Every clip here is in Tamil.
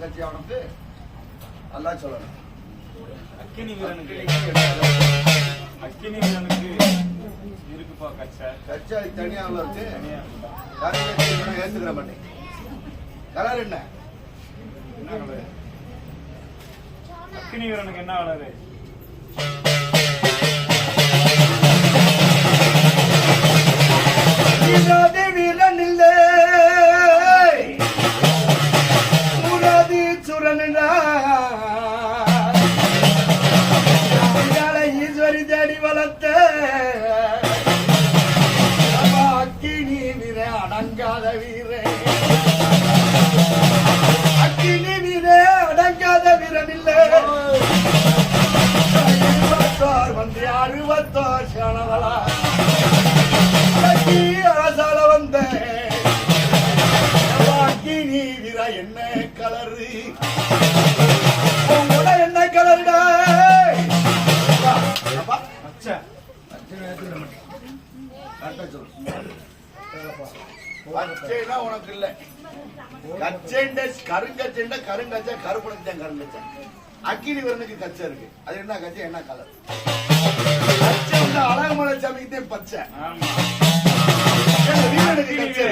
கட்சி அவனுக்கு நல்லா சொல்லணும். அக்கினி வீரனுக்கு. அக்கினி வீரனுக்கு இருக்குப்பா கச்சை. கட்சி அது தனியா. இருக்கு கட்சி ஏத்துக்கிற மாட்டேன் கலர் என்ன? என்ன கலரு? அக்கினி வீரனுக்கு என்ன கலரு? வீராதி வீரன் தேடி வளர்த்த. அக்கினி வீர அடங்காத வீர. அக்கினி வீர அடங்காத வீரமில்லை இல்லை இருபத்தாறு வந்து அறுபத்தாறு சனவலா அரசால வந்த. வாக்கி வீர என்ன கலரு? கச்சைனா உனக்கு இல்ல கச்சைண்ட கருங்கச்சைண்ட கருங்கச்சை கருப்பணச்சை கருங்கச்சை அக்கினி வரனுக்கு கச்சை இருக்கு அது என்ன கச்சை என்ன கலர் கச்சை அழகுமலை சாமிக்கு பச்சை எங்க வீரனுக்கு கச்சை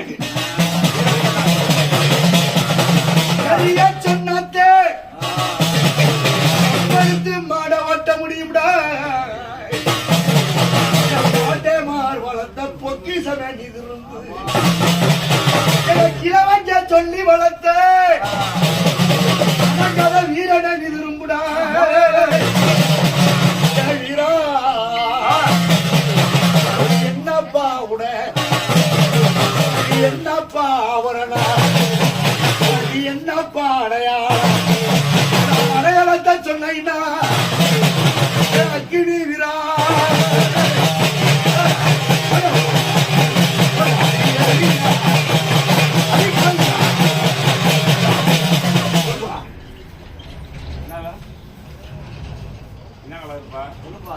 என்னப்பா அவரணா? நீ என்னப்பா அடையாளம் அடையாளத்தை சொன்னா அக்கினி விரா. என்ன என்ன கலருப்பா சொல்லுப்பா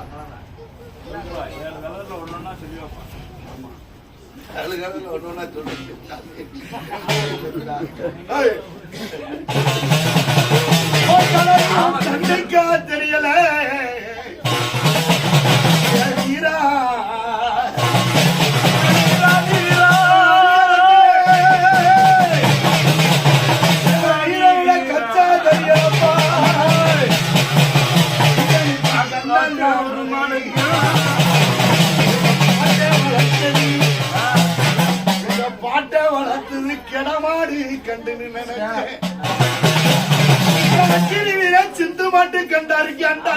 ஏழு கலர்ல சொல்லி வைப்பா ஆமா கண்ணுக்கா தெரியல பாட்டை வளர்த்தது கிடமாடி கண்டு நினைச்சேன். சிந்து மாட்டு கண்டாருக்காண்டா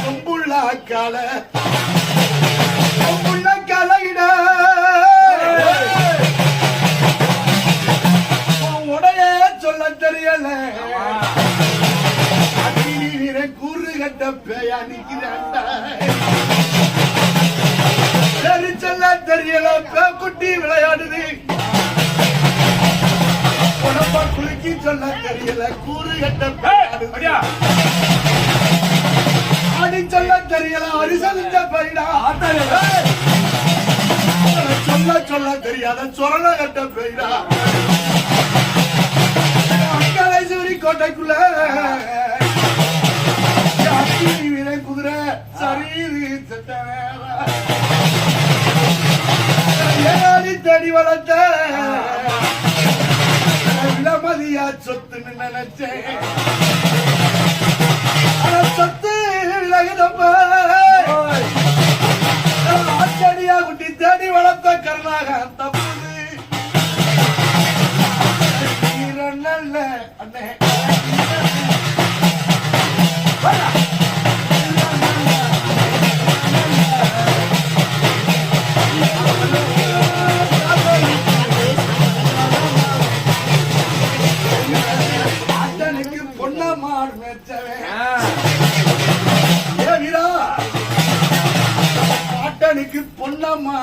கொம்புள்ள கால கொம்புள்ள கலையிட. உடைய சொல்ல தெரியல. கூறு கட்ட பேயா நிக்கிறாண்டா தெரியல குட்டி விளையாடுது. உடம்பா குலுக்கி சொல்ல தெரியல கூறு கட்ட ஆடி சொல்ல தெரியல அரிசலிஞ்ச பைடா. சொல்ல சொல்ல தெரியாத சொரண கட்ட பெய்டா அங்கலேஸ்வரி கோட்டைக்குள்ள தேடி வளர்த்த. விலமதியா சொத்துன்னு நினைச்சேன் சொத்து விலகுதப்பா ஆச்சடியா குட்டி தேடி வளர்த்த கருணாக தப்புது நல்ல அண்ணே.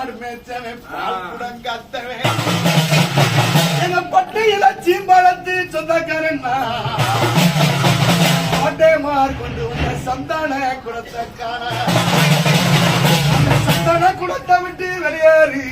பொன்னம்மாடு மேய்ச்சவன் குடங்காத்தவன் எங்க பட்டையில சீம்பாலத்து சொந்தக்காரன் பாட்டேமார் கொண்டு வந்த சந்தான குடத்தக்கார அந்த சந்தான குடத்தை விட்டு வெளியேறி.